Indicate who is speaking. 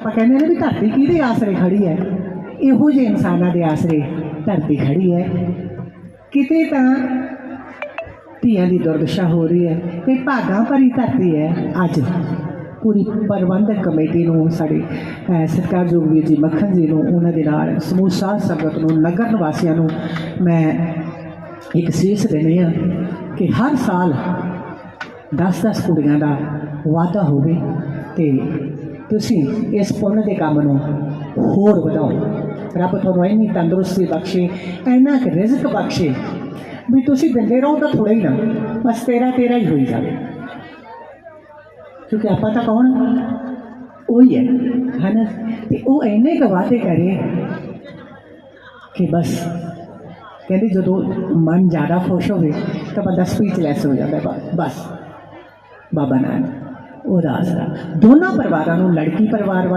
Speaker 1: ਆਪਾਂ ਕਹਿੰਦੇ ਨੇ ਵੀ ਧਰਤੀ ਕਿਹਦੇ ਆਸਰੇ ਖੜੀ ਹੈ? ਇਹੋ ਜਿਹੇ ਇਨਸਾਨਾਂ ਦੇ ਆਸਰੇ ਧਰਤੀ ਖੜੀ ਹੈ। ਕਿਤੇ ਤਾਂ ਧੀਆਂ ਦੀ ਦੁਰਦਸ਼ਾ ਹੋ ਰਹੀ ਹੈ ਤੇ ਭਾਗਾਂ ਭਰੀ ਧਰਤੀ ਹੈ ਅੱਜ। ਪੂਰੀ ਪ੍ਰਬੰਧਕ ਕਮੇਟੀ ਨੂੰ ਸਾਡੇ ਅਹ, ਸਤਿਕਾਰਯੋਗ ਵੀਰ ਜੀ ਮੱਖਣ ਜੀ ਨੂੰ ਉਹਨਾਂ ਦੇ ਨਾਲ ਸਮੂਹ ਸਾਧ ਸੰਗਤ ਨੂੰ ਨਗਰ ਨਿਵਾਸੀਆਂ ਨੂੰ ਮੈਂ ਇੱਕ ਸੀਸ ਦੇਣੀ ਆ ਕਿ ਹਰ ਸਾਲ 10-10 ਕੁੜੀਆਂ ਦਾ ਵਾਅਦਾ ਹੋਵੇ। ਤੇ ਤੁਸੀਂ ਇਸ ਪੁੰਨ ਦੇ ਕੰਮ ਨੂੰ ਹੋਰ ਵਧਾਓ। ਰੱਬ ਤੁਹਾਨੂੰ ਇੰਨੀ ਤੰਦਰੁਸਤੀ ਬਖਸ਼ੇ, ਇੰਨਾ ਕੁ ਰਿਜ਼ਕ ਬਖਸ਼ੇ ਵੀ ਤੁਸੀਂ ਦਿੰਦੇ ਰਹੋ ਤਾਂ ਥੋੜਾ ਹੀ ਨਾ, ਬਸ ਤੇਰਾ ਤੇਰਾ ਹੀ ਹੋਈ ਜਾਵੇ। ਕਿਉਂਕਿ ਆਪਾਂ ਤਾਂ ਕੌਣ? ਉਹੀ ਹੈ, ਹਨਾ? ਤੇ ਉਹ ਇੰਨੇ ਕੁ ਵਾਅਦੇ ਕਰੇ ਕਿ ਬਸ, ਕਹਿੰਦੇ ਜਦੋਂ ਮਨ ਜ਼ਿਆਦਾ ਖੁਸ਼ ਹੋਵੇ ਤਾਂ ਬੰਦਾ ਸਪੀਚਲੈਸ ਹੋ ਜਾਂਦਾ ਬਸ- ਬਸ, ਬਾਬਾ ਨਾਨਕ। ਉਹ ਆਸਰਾ ਦੋਨਾਂ ਪਰਿਵਾਰਾਂ ਨੂੰ ਲੜਕੀ ਪਰਿਵਾਰ ਵਾ-